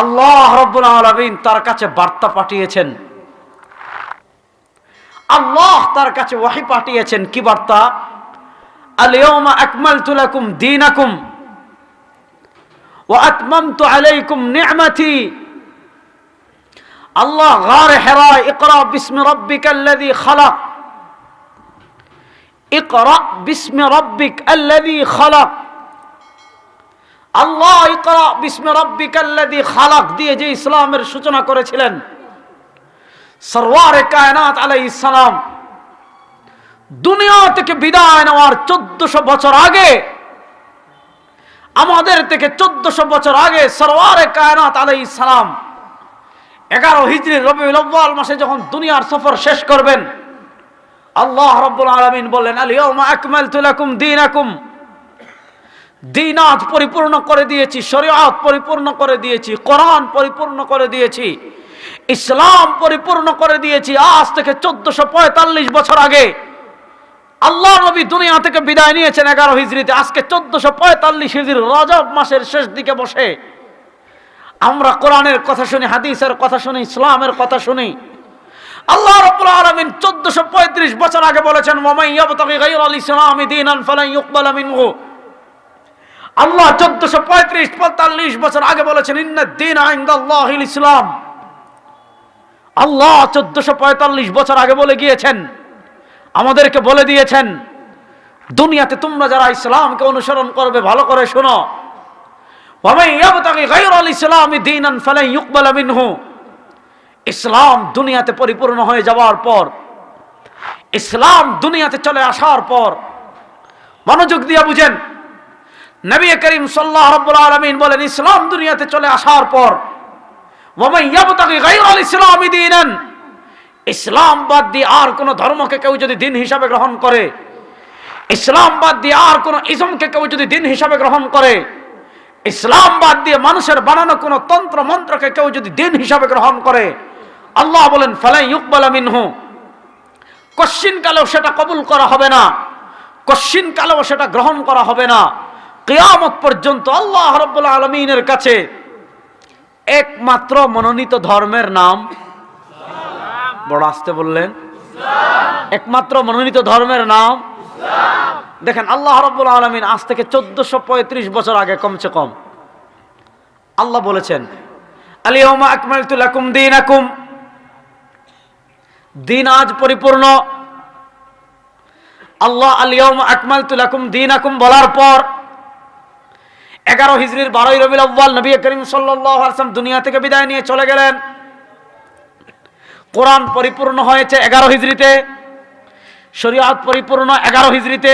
আল্লাহ রব্বুল আলমিন তার কাছে বার্তা পাঠিয়েছেন। আল্লাহ তার কাছে ওয়াহি পাঠিয়েছেন কি বার্তা? আলিয়মা আকমালতু লাকুম দীনাকুম ওয়া আতমামতু আলাইকুম নি'মাতি। আল্লাহ গার হেরা ইকরা বিসমি রাব্বিকাল্লাযী খালাক। ইকরা বিসমি রাব্বিক আল্লাযী খালাক। আল্লাহ ইকরা বিসমি রাব্বিকাল্লাযী খালাক দিয়ে যে ইসলামের সূচনা করেছিলেন। সরওয়ারে কায়নাত আলাইহিস সালাম। দুনিয়া থেকে বিদায় নেওয়ার চোদ্দশো বছর আগে, আমাদের থেকে চোদ্দশো বছর আগে সরওয়ারে কায়নাত আলাইহিস সালাম এগারো হিজরি রবিউল আউয়াল মাসে যখন দুনিয়ার সফর শেষ করবেন, আল্লাহ রব্বুল আলামিন বললেন আলিয়াউমা আকমালতু লাকুম দীনাকুম। দিনাত পরিপূর্ণ করে দিয়েছি, শরীয়ত পরিপূর্ণ করে দিয়েছি, কোরআন পরিপূর্ণ করে দিয়েছি, ইসলাম পরিপূর্ণ করে দিয়েছি। আজ থেকে চোদ্দশো পঁয়তাল্লিশ বছর আগে আল্লাহ নবী দুনিয়া থেকে বিদায় নিয়েছেন এগারো হিজড়িতে। আজকে চোদ্দশো পঁয়তাল্লিশ হিজড়ি রজব মাসের শেষ দিকে বসে। আমরা কোরআনের কথা শুনি, হাদিসের কথা শুনি, ইসলামের কথা শুনি। আল্লাহ রাব্বুল আলামিন 1435 বছর আগে বলেছেন ওয়ামাই ইয়াবতাগি গায়রাল ইসলামি দীনান ফালান ইউকবালা মিনহু। আল্লাহ 1435 45 বছর আগে বলেছেন ইন্নাদ দীন ইনদাল্লাহিল ইসলাম। আল্লাহ 1445 বছর আগে বলে গিয়েছেন, আমাদেরকে বলে দিয়েছেন, দুনিয়াতে তোমরা যারা ইসলামকে অনুসরণ করবে, ভালো করে শোনো। ইসলাম দুনিয়াতে পরিপূর্ণ হয়ে যাওয়ার পর, ইসলাম দুনিয়াতে চলে আসার পর, মনোযোগ দিয়ে বুঝেন নবী করিম সাল্লাহ রব্বুল আলমিন বলেন, ইসলাম দুনিয়াতে চলে আসার পর ইসলামি বাদ দিয়ে আর কোন ধর্মকে কেউ যদি দিন হিসাবে গ্রহণ করে, ইসলাম বাদ দিয়ে আর কোন ইজমকে কেউ যদি দিন হিসাবে গ্রহণ করে, ইসলাম বাদ দিয়ে মানুষের বানানো কোন তন্ত্র মন্ত্রকে কেউ যদি দিন হিসাবে গ্রহণ করে, আল্লাহ বলেন, ফালাই ইউকবালা মিনহু। কশ্চিন কালেও সেটা কবুল করা হবে না কশ্চিন কালেও সেটা গ্রহণ করা হবে না। কিয়ামত পর্যন্ত আল্লাহ রব্বুল আলমিনের কাছে একমাত্র মনোনীত ধর্মের নাম বড় আসতে বললেন। একমাত্র মনোনীত ধর্মের নাম দেখেন, আল্লাহ রব্বুল আলমিন আজ থেকে চোদ্দশো পঁয়ত্রিশ বছর আগে কমসে কম আল্লাহ বলেছেন আলিয়মা আকমালতু লাকুম দীনাকুম। দিন আজ পরিপূর্ণ। আল্লাহ আলিয়ম আকমালতু লাকুম দীনাকুম বলার পর এগারো হিজরির বারোই রবিল আব্বাল নবী করিম আলাইহি দুনিয়া থেকে বিদায় নিয়ে চলে গেলেন। কোরআন পরিপূর্ণ হয়েছে এগারো হিজরিতে, শরীয়ত পরিপূর্ণ এগারো হিজরিতে,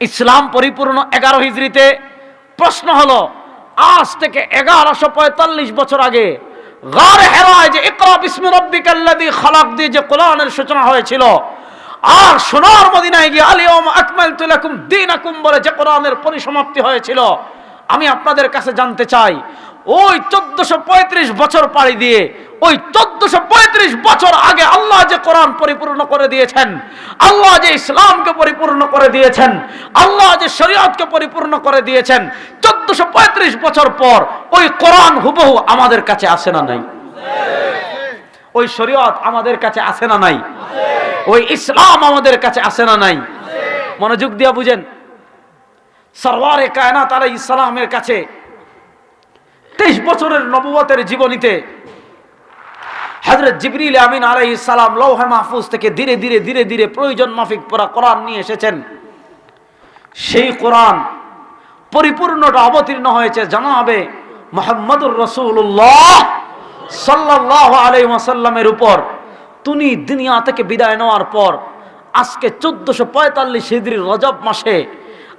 ইসলাম পরিপূর্ণ এগারো হিজরিতে। প্রশ্ন হলো, আজ থেকে এগারোশো পঁয়তাল্লিশ বছর আগে গার হেরায় যে ইকরা বিসমি রব্বিকাল্লাযী খালাক দিয়ে যে কোরআনের সূচনা হয়েছিল, আর সোনার মদিনায় গিয়ে আলিয়ম আকমালতু লাকুম দীনাকুম বলে যে কোরআনের পরিসমাপ্তি হয়েছিল আমি আপনাদের কাছে জানতে চাই, ওই চোদ্দশো বছর পাড়ি দিয়ে, ওই চোদ্দশো বছর আগে আল্লাহ যে কোরআন পরিপূর্ণ করে দিয়েছেন, আল্লাহ যে ইসলামকে পরিপূর্ণ করে দিয়েছেন, আল্লাহ যে শরীয়তকে পরিপূর্ণ করে দিয়েছেন, চোদ্দশো বছর পর ওই কোরআন হুবহু আমাদের কাছে আসে না নাই? ওই শরীয়ত আমাদের কাছে আসে না নাই? ওই ইসলাম আমাদের কাছে আসে না নাই? মনোযোগ দিয়া বুঝেন। সরওয়ারে কায়নাত আলাই ইসলামের কাছে তেইশ বছরের নবুয়তের জীবনীতে হজরত জিবরিল আমিন আলাই সালাম লৌহে মাহফুজ থেকে ধীরে ধীরে ধীরে ধীরে প্রয়োজন মাফিক পড়া কোরআন নিয়ে এসেছেন। সেই কোরআন পরিপূর্ণটা অবতীর্ণ হয়েছে জানাবে মোহাম্মদুর রসুল্লাহ সাল্লাহ আলাই ওয়াসাল্লামের উপর। তুমি দুনিয়া থেকে বিদায় নেওয়ার পর আজকে চোদ্দশো পঁয়তাল্লিশ হিদ্রির রজব মাসে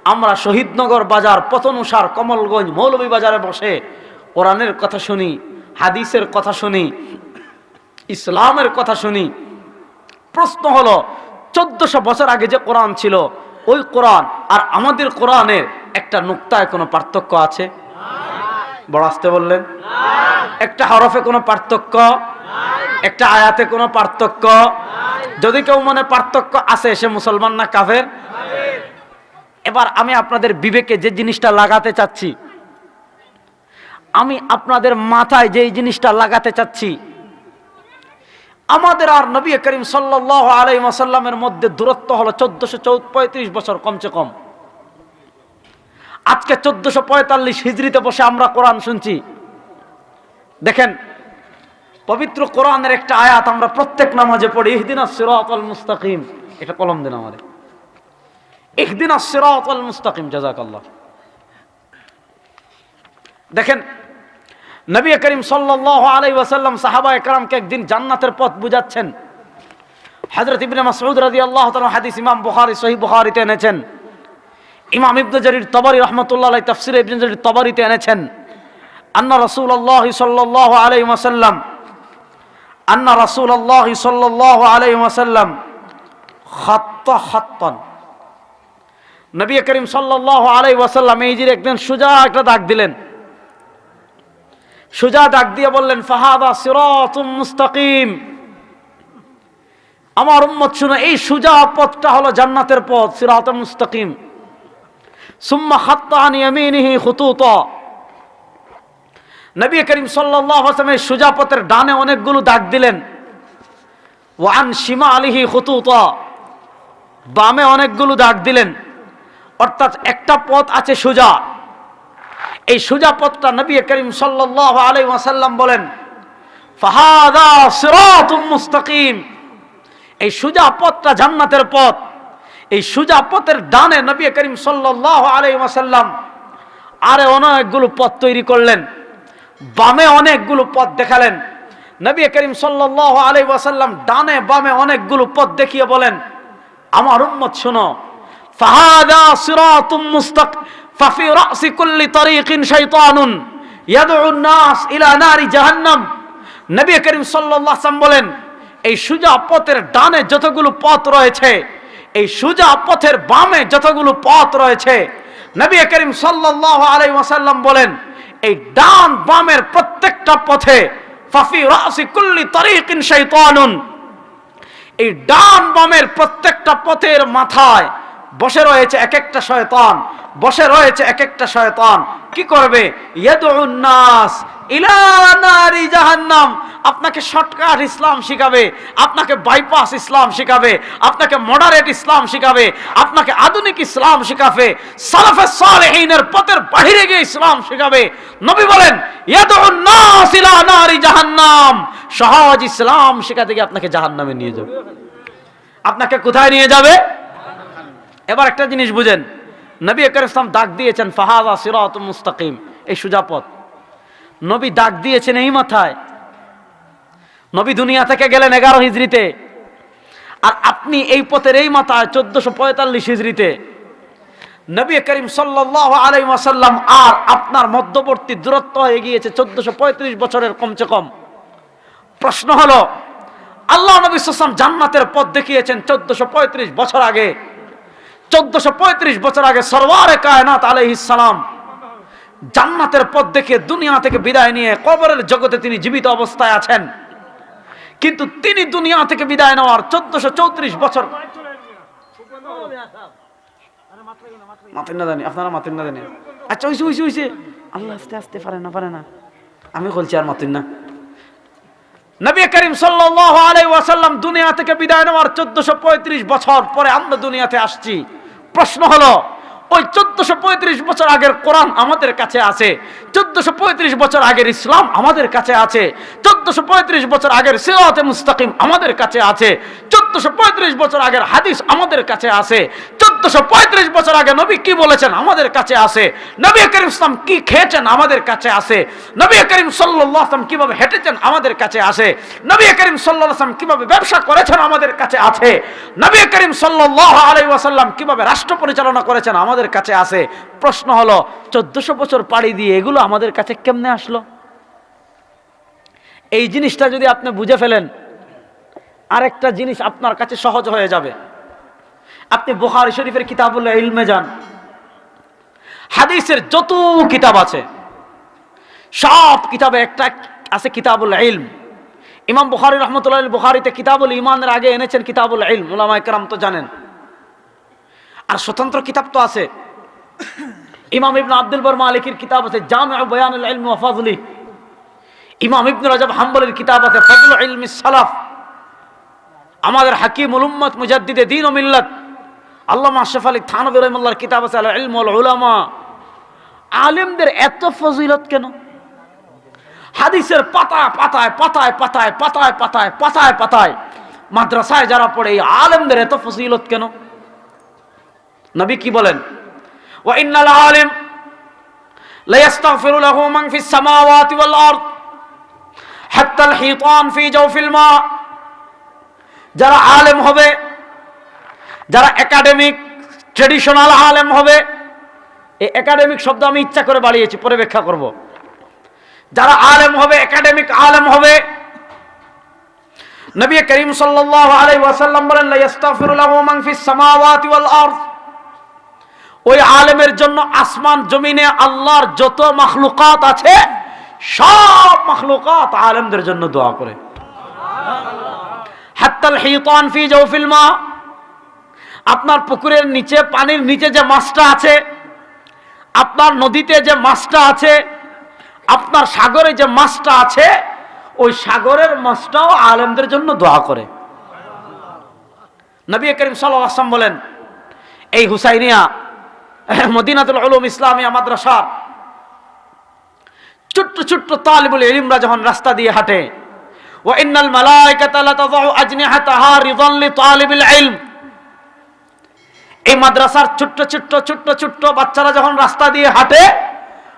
আমরা শহীদনগর বাজার পতনুসার কমলগঞ্জ মৌলভী বাজারে বসে কোরআনের কথা শুনি, হাদিসের কথা শুনি, ইসলামের কথা শুনি। প্রশ্ন হলো, চোদ্দশো বছর আগে যে কোরআন ছিল, ওই কোরআন আর আমাদের কোরআনের একটা নুক্তায় কোনো পার্থক্য আছে? বড় আসতে বললেন। একটা হরফে কোনো পার্থক্য? একটা আয়াতে কোনো পার্থক্য? যদি কেউ মনে পার্থক্য আছে, সে মুসলমান না কাফের? এবার আমি আপনাদের বিবেকে যে জিনিসটা লাগাতে চাচ্ছি, আমি আপনাদের মাথায় যে জিনিসটা লাগাতে চাচ্ছি, আমাদের আর নবী করিম সাল্লাহ আলাই মাসাল্লামের মধ্যে দূরত্ব হলো চোদ্দশো চৌদ পঁয়ত্রিশ বছর কমসে কম। আজকে চোদ্দশো পঁয়তাল্লিশ হিজড়িতে বসে আমরা কোরআন শুনছি। দেখেন, পবিত্র কোরআনের একটা আয়াত আমরা প্রত্যেক নামাজে পড়ি ইহদিন সিরাতাল মুস্তাকিম। এটা কলম দিন আমাদের। ইহদিন সিরাতাল মুস্তাকিম জাজাকাল্লাহ দেখেন, নবী করিম সাল্লাল্লাহু আলাইহি ওয়াসাল্লাম সাহাবা একরামকে একদিন জান্নাতের পথ বুঝাচ্ছেন। হযরত ইবনে মাসউদ রাদিয়াল্লাহু তাআলা হাদিস ইমাম বুখারী, সহিহ বুখারীতে এনেছেন। ইমাম ইবনে জারির তবরি রহমতুল্লাহ তাফসীরে ইবনে জারির তবরিতে এনেছেন। আন্না রাসূলুল্লাহ সাল্লাল্লাহু আলাইহি ওয়াসাল্লাম, আন্না রাসূলুল্লাহ সাল্লাল্লাহু আলাইহি ওয়াসাল্লাম, খাত্তা খাত্তান। নবী করিম সাল্লাল্লাহু আলাইহি ওয়াসাল্লাম এই যে একদিন সুজা একটা দাগ দিলেন। সুজা ডাক দিয়ে বললেন, ফাহাদা সিরাতুম মুস্তাকিম। আমার উম্মত শুনো, এই সুজা পথটা হলো জান্নাতের পথ, সিরাতুম মুস্তাকিম। সুম্মা খাত্তা আন ইয়ামিনিহি খুতুতা। নবী করিম সাল্লাল্লাহু আলাইহি সুজা পথের ডানে অনেকগুলো দাগ দিলেন। ওয়ান সীমা আলিহি খুতুতা। বামে অনেকগুলো দাগ দিলেন। অর্থাৎ একটা পথ আছে সোজা। এই সোজা পথটা নবী করিম সাল্লাল্লাহু আলাইহি ওয়াসাল্লাম বলেন, ফাহাদা মুস্তাকিম। এই সুজা পথটা জান্নাতের পথ। এই সুজা পথের ডানে নবী করিম সাল্লাল্লাহু আলাইহি ওয়াসাল্লাম আরে অনেকগুলো পথ তৈরি করলেন, বামে অনেকগুলো পথ দেখালেন। নবী করিম সাল্লাল্লাহু আলাইহি ওয়াসাল্লাম ডানে বামে অনেকগুলো পথ দেখিয়ে বলেন, আমার উম্মত শোনো ফাহাদা সিরাতুম মুস্তাক, ফাফি রাসি কুল্লি তরিকিন শাইতানুন ইয়াদউ নাস ইলা নারি জাহান্নাম। নবী করিম ওয়াসাল্লাম বলেন, এই সুজা পথের ডানে যতগুলো পথ রয়েছে, এই সুজা পথের বামে যতগুলো পথ রয়েছে, নবী করিম সাল্লাল্লাহু আলাইহি ওয়াসাল্লাম বলেন, এই ডান বামের প্রত্যেকটা পথে ফাফি রাসি কুল্লি তরিকিন শাইতানুন। এই ডান বামের প্রত্যেকটা পথের মাথায় বসে রয়েছে এক একটা শয়তান, বসে রয়েছে এক একটা শয়তান। কি করবে? ইয়াদউন নাস ইলা জাহান্নাম। আপনাকে শর্টকাট ইসলাম শিখাবে, আপনাকে বাইপাস ইসলাম শিখাবে, আপনাকে মডারেট ইসলাম শিখাবে, আপনাকে আধুনিক ইসলাম শিখাবে, সালাফে সালেহিনের পথের বাহিরে গিয়ে ইসলাম শিখাবে। নবী বলেন, ইয়াদউন নাস ইলা নারি জাহান্নাম। সহজ ইসলাম শিখাতে গিয়ে আপনাকে জাহান্নামে নিয়ে যাবে। আপনাকে কোথায় নিয়ে যাবে? এবার একটা জিনিস বুঝেন। নবী একর ইসলাম ডাক দিয়েছেন, ফাহাদা সিরাত মুস্তাকিম এই সুজাপথ নবী ডাক দিয়েছেন এই মাথায়। নবী দুনিয়া থেকে গেলেন এগারো হিজড়িতে। আর আপনি এই পথের এই মাথায় চোদ্দশো পঁয়তাল্লিশ হিজড়িতে। নবী করিম সাল্লাহ আলাই ওয়াসাল্লাম আর আপনার মধ্যবর্তী দূরত্ব হয়ে গিয়েছে চোদ্দশো পঁয়ত্রিশ বছরের কমসে কম। প্রশ্ন হলো, আল্লাহ নবী সাল্লাম জান্নাতের পথ দেখিয়েছেন চোদ্দশো পঁয়ত্রিশ বছর আগে। চোদ্দশো পঁয়ত্রিশ বছর আগে সরওয়ারে কায়নাত আলাইহিসালাম জান্নাতের পথ দেখে দুনিয়া থেকে বিদায় নিয়ে কবরের জগতে তিনি জীবিত অবস্থায় আছেন। কিন্তু তিনি দুনিয়া থেকে বিদায় নেওয়ার চোদ্দশো চৌত্রিশ বছর মাতেন না জানি আপনারা মাতেন না জানি আচ্ছা হইছে হইছে হইছে আল্লাহ আস্তে আস্তে পারে না পারে না। আমি বলছি আর মাতেন না। নবী করিম সাল্লাল্লাহু আলাইহি ওয়াসাল্লাম দুনিয়া থেকে বিদায় নেওয়ার চোদ্দশো বছর পরে আমরা দুনিয়াতে আসছি। প্রশ্ন হলো, ওই চোদ্দশো পঁয়ত্রিশ বছর আগের কোরআন আমাদের কাছে আছে, চোদ্দশো পঁয়ত্রিশ বছর আগের ইসলাম আমাদের কাছে আছে, চোদ্দশো পঁয়ত্রিশ বছর আগের সিরাতে মুস্তাকিম আমাদের কাছে আছে চোদ্দশো বছর আগের হাদিস আমাদের কাছে আছে। চোদ্দশো পঁয়ত্রিশ বছর আগে নবী কি বলেছেন আমাদের কাছে আছে। নবী করিম ইসলাম কি খেয়েছেন আমাদের কাছে আছে। নবী করিম আলাইহি কীভাবে হেঁটেছেন আমাদের কাছে আছে। নবী করিম ওয়াসাল্লাম কীভাবে ব্যবসা করেছেন আমাদের কাছে আছে। নবী করিম ওয়াসাল্লাম কীভাবে রাষ্ট্র পরিচালনা করেছেন আমাদের কাছে আছে। প্রশ্ন হলো, চোদ্দশো বছর পাড়ি দিয়ে এগুলো আমাদের কাছে কেমনে আসলো? এই জিনিসটা যদি আপনি বুঝে ফেলেন আরেকটা জিনিস আপনার কাছে সহজ হয়ে যাবে। আপনি বুখারি শরীফের কিতাবুল ইলমে যান। হাদিসের যত কিতাব আছে, সব কিতাবে একটা আছে কিতাবুল ইলম। ইমাম বুখারি রহমতুল্লাহ বুখারিতে কিতাবুল ইমানের আগে এনেছেন কিতাবুল ইলম ওলামা একরাম তো জানেন। আর স্বতন্ত্র কিতাব তো আছে। ইমাম ইবনে আব্দুল বর মালিকের কিতাব আছে জামে বয়ানুল ইলম ইমাম ইবনে রাজব হাম্বলের কিতাব আছে ফজল ইলমি সালাফ। আমাদের হাকিম উলুম্মত মুজাদ্দিদে দিন ও মিল্লাত। আল্লাহ আশরাফ আলী থানবী রহমুল্লাহর কিতাব আছে, আল ইলমুল উলামা। আলেমদের এত ফজিলত কেন? হাদিসের পাতায় পাতায় পাতায় পাতায় পাতায় পাতায় পাতায় পাতায় মাদ্রাসায় যারা পড়ে, এই আলেমদের এত ফজিলত কেন? নবী কি বলেন? ওয়া ইন্নাল আলিম লা ইস্তাগফিরু লাহু মান ফিস সামাওয়াতি ওয়াল আরদ হাত্তা আল হিতান ফি জাওফিল মা' যারা আলেম হবে, যারা একাডেমিক ট্রেডিশনাল আলেম হবে, এই একাডেমিক শব্দ আমি ইচ্ছা করে বাড়িয়েছি, পরে ব্যাখ্যা করব। যারা আলেম হবে একাডেমিক আলেম হবে, নবী করিম সাল্লাল্লাহু ওয়াসাল্লাম বলেন ওই আলেমের জন্য আসমান, জমিনে আল্লাহর যত মাখলুকাত আছে, সব মাখলুকাত আলেমদের জন্য দোয়া করে। হাত্তাল হিতান ফি জাওফিল মা। আপনার পুকুরের নিচে, পানির নিচে যে মাছটা আছে, আপনার নদীতে যে মাছটা আছে, আপনার সাগরে যে মাছটা আছে, ওই সাগরের মাছটাও আলেমদের জন্য দোয়া করে। নবী করিম আলাইহি বলেন, এই হুসাইনিয়া, মদিনাতুল উলুম ইসলামিয়া মাদ্রাসা ছোট্ট ছোট্ট তালিবুল এলিমরা যখন রাস্তা দিয়ে হাঁটে এই মাদ্রাসার ছোট্ট ছোট্ট ছোট্ট ছোট্ট বাচ্চারা যখন রাস্তা দিয়ে হাঁটে,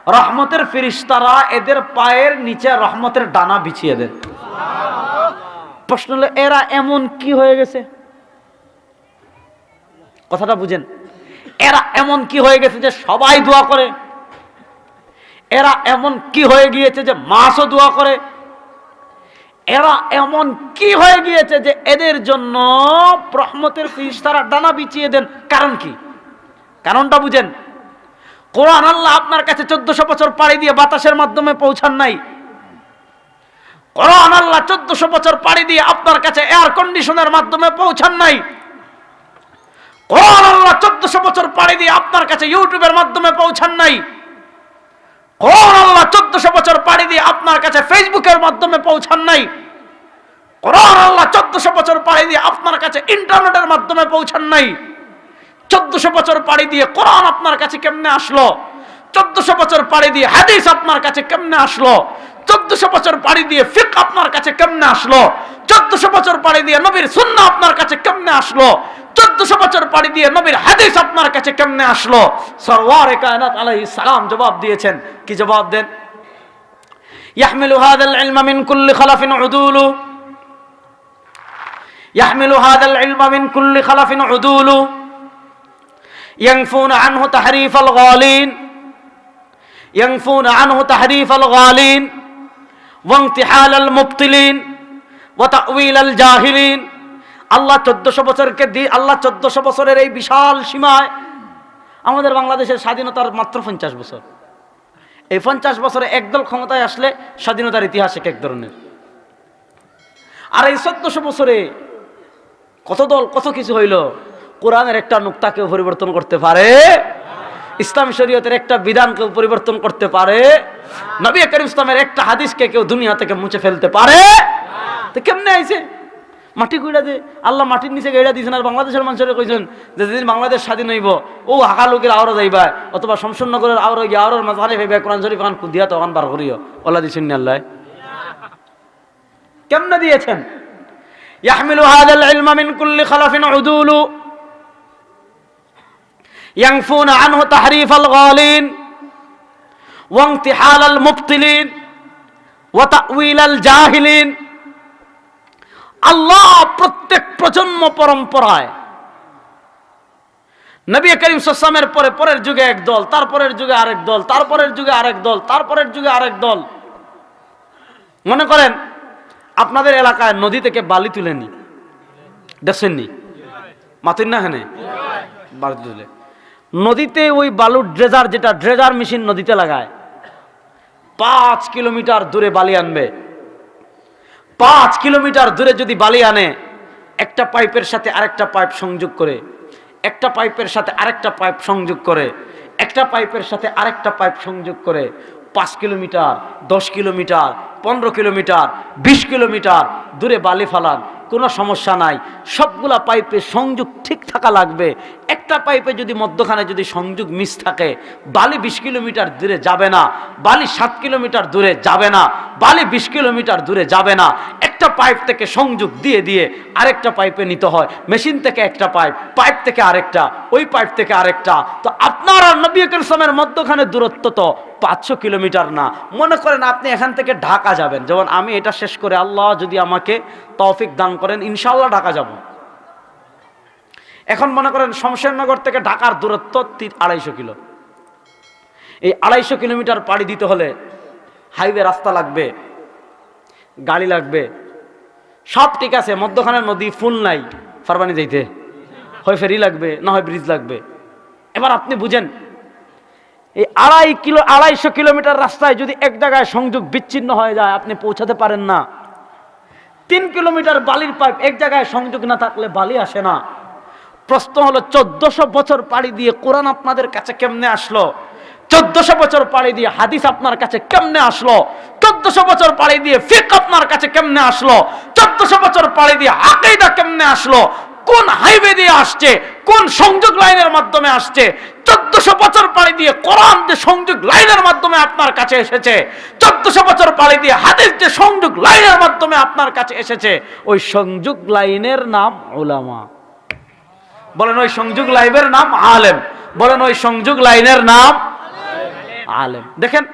রহমতের ফিরিস্তারা এদের পায়ের নিচে রহমতের ডানা বিছিয়ে দেন প্রশ্ন এরা এমন কি হয়ে গেছে? কথাটা বুঝেন। এরা এমন কি হয়ে গেছে যে সবাই দোয়া করে? এরা এমন কি হয়ে গিয়েছে যে মাছও দোয়া করে? এরা এমন কি হয়ে গিয়েছে যে এদের জন্য রহমতের ফিরিস্তারা ডানা বিছিয়ে দেন? কারণ কি? কারণটা বুঝেন। কোরআন আল্লাহ আপনার কাছে চোদ্দশো বছর পাড়ি দিয়ে বাতাসের মাধ্যমে পৌঁছান নাই। কোরআন আল্লাহ চোদ্দশো বছর পাড়ি দিয়ে আপনার কাছে এয়ার কন্ডিশনের মাধ্যমে পৌঁছান নাই। কোরআন আল্লাহ চোদ্দশো বছর পাড়ি দিয়ে আপনার কাছে ইউটিউবের মাধ্যমে পৌঁছান নাই। কোরআন আল্লাহ চোদ্দশো বছর পাড়ি দিয়ে আপনার কাছে ফেসবুকের মাধ্যমে পৌঁছান নাই। কোরআন আল্লাহ চোদ্দশো বছর পাড়ি দিয়ে আপনার কাছে ইন্টারনেটের মাধ্যমে পৌঁছান নাই। চোদ্দশো বছর পাড়ি দিয়ে কোরআন আপনার কাছে কেমনে আসলো? চোদ্দশো বছর পাড়ি দিয়ে হাদিস আপনার কাছে কেমনে আসলো? চোদ্দশো বছর পাড়ি দিয়ে ফিক আপনার কাছে কেমনে আসলো? চোদ্দশো বছর পাড়ি দিয়ে নবীর সুন্না আপনার কাছে কেমনে আসলো? চোদ্দশো বছর পাড়ি দিয়ে নবীর হাদিস আপনার কাছে কেমনে আসলো সরওয়ার কায়নাত আলাইহিস সালাম জবাব দিয়েছেন কি জবাব দেন يحمل هذا العلم من كل خلف عدول يحمل هذا العلم من كل خلف عدول ينفون عنه تحريف الغالين ينفون عنه تحريف الغالين وانتحال المبطلين وتأويل الجاهلين আল্লাহ চোদ্দশো বছরকে দিয়ে আল্লাহ চোদ্দশো বছরের এই বিশাল সীমায় আমাদের বাংলাদেশের স্বাধীনতার মাত্র পঞ্চাশ বছর। এই পঞ্চাশ বছরে একদল ক্ষমতায় আসলে স্বাধীনতার ইতিহাস এক ধরনের। আর এই চোদ্দশো বছরে কত দল, কত কিছু হইল, কোরআনের একটা নুক্তাকেও পরিবর্তন করতে পারে, ইসলাম শরীয়তের একটা বিধানকেও পরিবর্তন করতে পারে, নবী করিম ইসলামের একটা হাদিসকে কেউ দুনিয়া থেকে মুছে ফেলতে পারে? তো কেমনে আইছে? মাটি কুইড়া যে আল্লাহ মাটির নিচে গেড়া দিয়েছেন আর বাংলাদেশের মানুষের কইছেন যে যেদিন বাংলাদেশ স্বাধীন হইব ও হাকা লোকের আওরা যাইবা অথবা শমশনগরের আওরা গিয়ে আওরার মাঝারে ভাইবা কোরআন শরীফ খান কুদিয়া তখন বার করিও ওলা দিছেন নি আল্লাহ কেমনে দিয়েছেন يحمل هذا العلم من كل خلف عدول ينفون عنه تحريف الغالين وانتحال المبطلين وتأويل الجاهلين আল্লাহ প্রত্যেক প্রজন্ম পরম্পরায়। নবী করিম সাল্লামের পরে পরের যুগে এক দল তারপরের যুগে আরেক দল তারপরের যুগে আরেক দল তারপরের যুগে আরেক দল। মনে করেন, আপনাদের এলাকায় নদী থেকে বালি তুলেনি দেখছেননি মাতুন না হ্যাঁ বালি তুলে। নদীতে ওই বালুর ড্রেজার, যেটা ড্রেজার মেশিন নদীতে লাগায়, পাঁচ কিলোমিটার দূরে বালি আনবে। পাঁচ কিলোমিটার দূরে যদি বালি আনে, একটা পাইপের সাথে আরেকটা পাইপ সংযোগ করে, একটা পাইপের সাথে আরেকটা পাইপ সংযোগ করে, একটা পাইপের সাথে আরেকটা পাইপ সংযোগ করে, পাঁচ কিলোমিটার, দশ কিলোমিটার, পনেরো কিলোমিটার, বিশ কিলোমিটার দূরে বালি ফালান কোনো সমস্যা নাই। সবগুলা পাইপে সংযোগ ঠিক থাকা লাগবে। একটা পাইপে যদি মধ্যখানে যদি সংযোগ মিস থাকে, বালি বিশ কিলোমিটার দূরে যাবে না, বালি সাত কিলোমিটার দূরে যাবে না, বালি বিশ কিলোমিটার দূরে যাবে না। একটা পাইপ থেকে সংযোগ দিয়ে দিয়ে আরেকটা পাইপে নিতে হয়। মেশিন থেকে একটা পাইপ পাইপ থেকে আরেকটা, ওই পাইপ থেকে আরেকটা। তো আপনার আর নবী ইসলামের মধ্যখানে দূরত্ব তো পাঁচশো কিলোমিটার না। মনে করেন আপনি এখান থেকে ঢাকা যাবেন। যেমন আমি এটা শেষ করে, আল্লাহ যদি আমাকে তৌফিক দান করেন ইনশাল্লাহ ঢাকা যাব। এখন মনে করেন শমশেরনগর থেকে ঢাকার দূরত্ব আড়াইশো কিলো। এই আড়াইশো কিলোমিটার পাড়ি দিতে হলে হাইওয়ে রাস্তা লাগবে, গাড়ি লাগবে। সব ঠিক আছে, মধ্যখানে নদী, ফুল নাই, ফারবানি যাইতে। হয় ফেরি লাগবে, না হয় ব্রিজ লাগবে। এবার আপনি বুঝেন, এই আড়াই কিলো আড়াইশো কিলোমিটার রাস্তায় যদি এক জায়গায় সংযোগ বিচ্ছিন্ন হয়ে যায়, আপনি পৌঁছাতে পারেন না। তিন কিলোমিটার বালির পাইপ এক জায়গায় সংযোগ না থাকলে বালি আসে না। প্রশ্ন হলো, চোদ্দশো বছর পাড়ি দিয়ে কোরআন আপনাদের কাছে কেমনে আসলো? চোদ্দশো বছর পাড়ি দিয়ে হাদিস আপনার কাছে কেমনে আসলো? চোদ্দশো বছর পাড়ি দিয়ে ফিক আপনার কাছে কেমনে আসলো? চোদ্দশো বছর পাড়ি দিয়ে আকেইদা কেমনে আসলো? কোন হাইওয়ে দিয়ে আসছে? কোন সংযোগ লাইনের মাধ্যমে আসছে? চোদ্দশো বছর পাড়ি দিয়ে কোরআন যে সংযোগ লাইনের মাধ্যমে আপনার কাছে এসেছে, চোদ্দশো বছর পাড়ি দিয়ে হাদিস যে সংযোগ লাইনের মাধ্যমে আপনার কাছে এসেছে, ওই সংযোগ লাইনের নাম ওলামা বলেন ওই সংযোগ লাইনের নাম আলেম। বলেন ওই সংযোগ লাইনের নাম আলেম। দেখেন,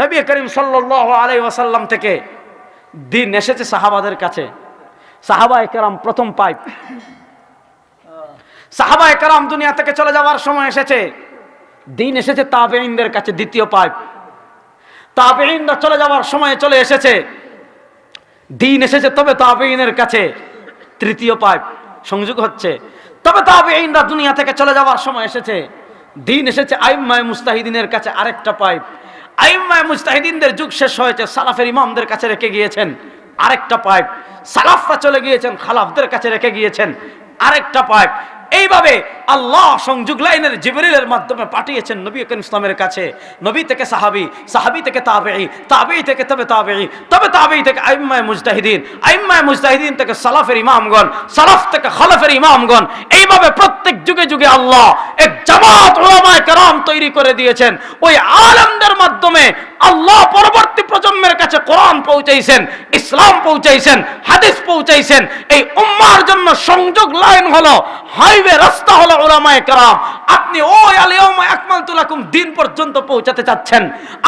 নবী করিম সাল্লাহ আলাই ওয়াসাল্লাম থেকে দিন এসেছে সাহাবাদের কাছে। সাহাবা একরাম প্রথম পাইপ। সাহাবা একরাম দুনিয়া থেকে চলে যাওয়ার সময় এসেছে। দিন এসেছে তাবেইনদের কাছে দ্বিতীয় পাইপ তাবেইনরা চলে যাওয়ার সময় চলে এসেছে। দিন এসেছে, তবে তাবেইনের কাছে তৃতীয় পাইপ সংযোগ হচ্ছে। তবে তাবেইনরা দুনিয়া থেকে চলে যাওয়ার সময় এসেছে। দিন এসেছে আইম্মায় মুস্তাহিদিনের কাছে আরেকটা পাইপ আইম্মায় মুস্তাহিদিনদের যুগ শেষ হয়েছে, সালাফের ইমামদের কাছে রেখে গিয়েছেন আরেকটা পাইপ সালাফরা চলে গিয়েছেন, খালাফদের কাছে রেখে গিয়েছেন আরেকটা পাইপ এইভাবে আল্লাহ সংযোগ লাইনের জিবরিলের মাধ্যমে পাঠিয়েছেন নবী ইসলামের কাছে। নবী থেকে সাহাবি সাহাবি থেকে তাবেই তাবেই থেকে তবে তাবেই তবে তাবেই থেকে আইম্মায় মুজতাহিদিন আইম্মায় মুজতাহিদিন থেকে সালাফের ইমামগণ, সালাফ থেকে খলাফের ইমামগণ। এইভাবে প্রত্যেক যুগে যুগে আল্লাহ এক জামাত ওলামায়ে কেরাম তৈরি করে দিয়েছেন। ওই আলমদের মাধ্যমে আল্লাহ পরবর্তী প্রজন্মের কাছে কোরআন পৌঁছাইছেন, ইসলাম পৌঁছাইছেন, হাদিস পৌঁছাইছেন। এই উম্মার জন্য সংযোগ লাইন হলো, হাইওয়ে রাস্তা হলো ওলামায়ে কেরাম। আপনি ওই আলিয়ামা আকমালতু তুলাকুম দিন পর্যন্ত পৌঁছাতে চাচ্ছেন।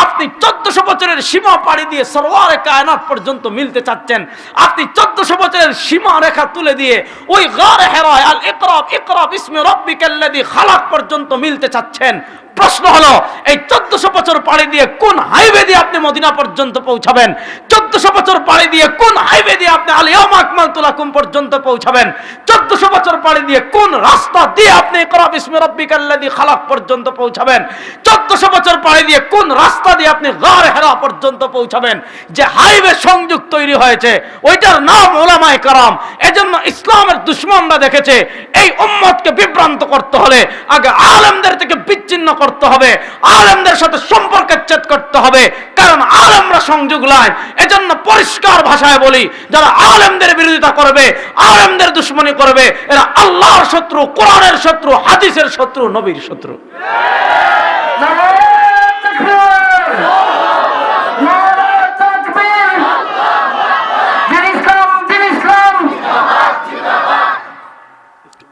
আপনি চোদ্দশো বছরের সীমা পাড়ি দিয়ে সরওয়ারে কায়নাত পর্যন্ত মিলতে চাচ্ছেন। আপনি চোদ্দশো বছরের সীমা রেখা তুলে দিয়ে ওই গারে হেরায় আল ইকরাব ইকরাব ইসমে রব্বিকাল্লাযী খালাক পর্যন্ত মিলতে চাচ্ছেন। প্রশ্ন হলো, এই চোদ্দশো বছর পাড়ি দিয়ে কোন হাইওয়ে দিয়ে আপনি মদিনা পর্যন্ত পৌঁছাবেন? চোদ্দশো বছর পাড়ি দিয়ে কোন হাইওয়ে দিয়ে আপনি আলিয়াম আকমাল তুলাকুম পর্যন্ত পৌঁছাবেন? চোদ্দশো বছর পাড়ি দিয়ে কোন রাস্তা দিয়ে আপনি করাব ইসমে রব্বিকাল্লাদি খালাক পর্যন্ত পৌঁছাবেন? চোদ্দশো বছর পাড়ি দিয়ে কোন রাস্তা দিয়ে আপনি গার হেরা পর্যন্ত পৌঁছাবেন? যে হাইওয়ে সংযোগ তৈরি হয়েছে, ওইটার নাম ওলামায় কারাম। এজন্য ইসলামের দুশ্মনরা দেখেছে, এই উম্মতকে বিভ্রান্ত করতে হলে আগে আলমদের থেকে বিচ্ছিন্ন করতে হবে আলেমদের সাথে সম্পর্কের ছেদ করতে হবে। কারণ আলেমরা সংযোগ লাইন এজন্য পরিষ্কার ভাষায় বলি যারা আলেমদের বিরোধিতা করবে আলেমদের দুশ্মনী করবে এরা আল্লাহর শত্রু কোরআনের শত্রু হাদিসের শত্রু নবীর শত্রু।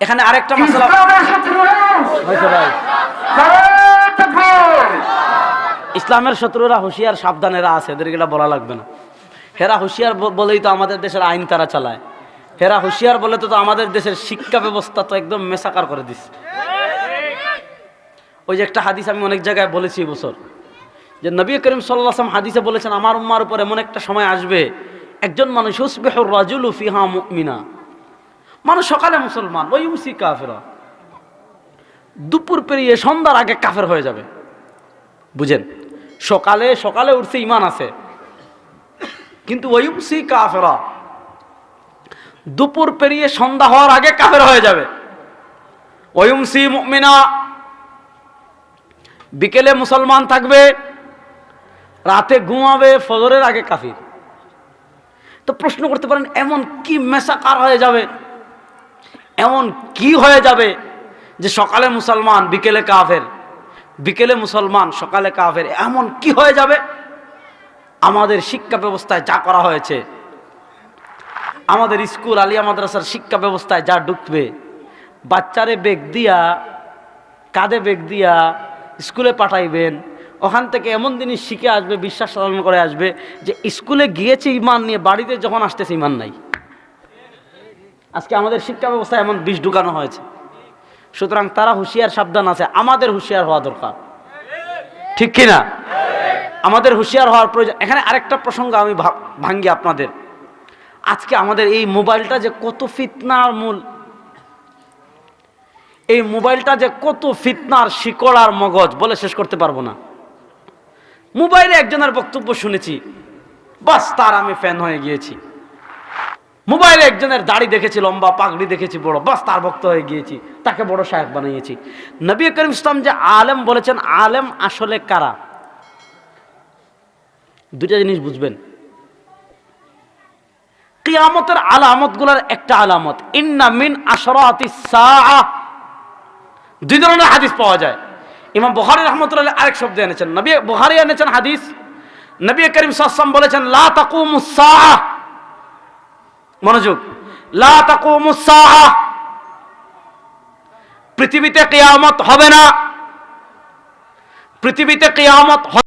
এখানে আরেকটা মশলা হয়েছে ভাই। ইসলামের শত্রুরা হুঁশিয়ার, সাবধানেরা আছে, এদেরকে এটা বলা লাগবে না। হেরা হুঁশিয়ার বলেই তো আমাদের দেশের আইন তারা চালায়। হেরা হুঁশিয়ার বলে তো আমাদের দেশের শিক্ষা ব্যবস্থা তো একদম মেসাকার করে দিচ্ছে ওই যে একটা হাদিস আমি অনেক জায়গায় বলেছি বছর, যে নবী করিম সাল্লাম হাদিসে বলেছেন, আমার উম্মার উপর এমন একটা সময় আসবে, একজন মানুষ হুসবেহর রাজুল ফিহা মিনা মানুষ সকালে মুসলমান ওই উসি কাফেরা দুপুর পেরিয়ে সন্ধ্যার আগে কাফের হয়ে যাবে। বুঝেন? সকালে সকালে উঠছে ইমান আছে। কিন্তু ওয়ুমসি কাফেরা, দুপুর পেরিয়ে সন্ধ্যা হওয়ার আগে কাফের হয়ে যাবে। ওয়ুমসি মুমিনা, বিকেলে মুসলমান থাকবে, রাতে ঘুমাবে, ফজরের আগে কাফির। তো প্রশ্ন করতে পারেন, এমন কি মেসাকার হয়ে যাবে? এমন কি হয়ে যাবে যে সকালে মুসলমান, বিকেলে কাফের? বিকেলে মুসলমান, সকালে কাফের, এমন কি হয়ে যাবে? আমাদের শিক্ষা ব্যবস্থায় যা করা হয়েছে, আমাদের স্কুল, আলিয়া মাদ্রাসার শিক্ষা ব্যবস্থায় যা ঢুকবে, বাচ্চারে বেগ দিয়া, কাঁধে বেগ দিয়া স্কুলে পাঠাইবেন, ওখান থেকে এমন জিনিস শিখে আসবে, বিশ্বাস লালন করে আসবে, যে স্কুলে গিয়েছে ইমান নিয়ে, বাড়িতে যখন আসতেছে ইমান নাই। আজকে আমাদের শিক্ষা ব্যবস্থায় এমন বিষ ঢুকানো হয়েছে। সুতরাং তারা হুঁশিয়ার সাবধান আছে, আমাদের হুঁশিয়ার হওয়া দরকার। ঠিক কিনা? আমাদের হুঁশিয়ার হওয়ার প্রয়োজন। এখানে আরেকটা প্রসঙ্গ আমি ভাঙ্গি আপনাদের। আজকে আমাদের এই মোবাইলটা যে কত ফিতনার মূল। এই মোবাইলটা যে কত ফিতনার শিকড় আর মগজ, বলে শেষ করতে পারব না। মোবাইলে একজনের বক্তব্য শুনেছি, বাস তার আমি ফ্যান হয়ে গিয়েছি। মোবাইলে একজনের দাড়ি দেখেছি, লম্বা পাগড়ি দেখেছি, বড়, বাস তার ভক্ত হয়ে গিয়েছি, তাকে বড় শায়ক বানিয়েছি। নবী করিম ইসলাম যে আলেম বলেছেন, আলেম আসলে কারা? দুটা জিনিস বুঝবেন। কিয়ামতের আলামতগুলোর একটা আলামত, ইন্না মিন আশরাতি সাআ। দুই ধরনের হাদিস পাওয়া যায়। ইমাম বুখারী রহমতুল্লাহ আরেক শব্দ এনেছেন, নবী বুখারী এনেছেন হাদিস, নবী করিম সাল্লাম বলেছেন, লা তাকুমুস সাআ। মনোযোগ। পৃথিবীতে কেয়ামত হবে না। পৃথিবীতে কিয়ামত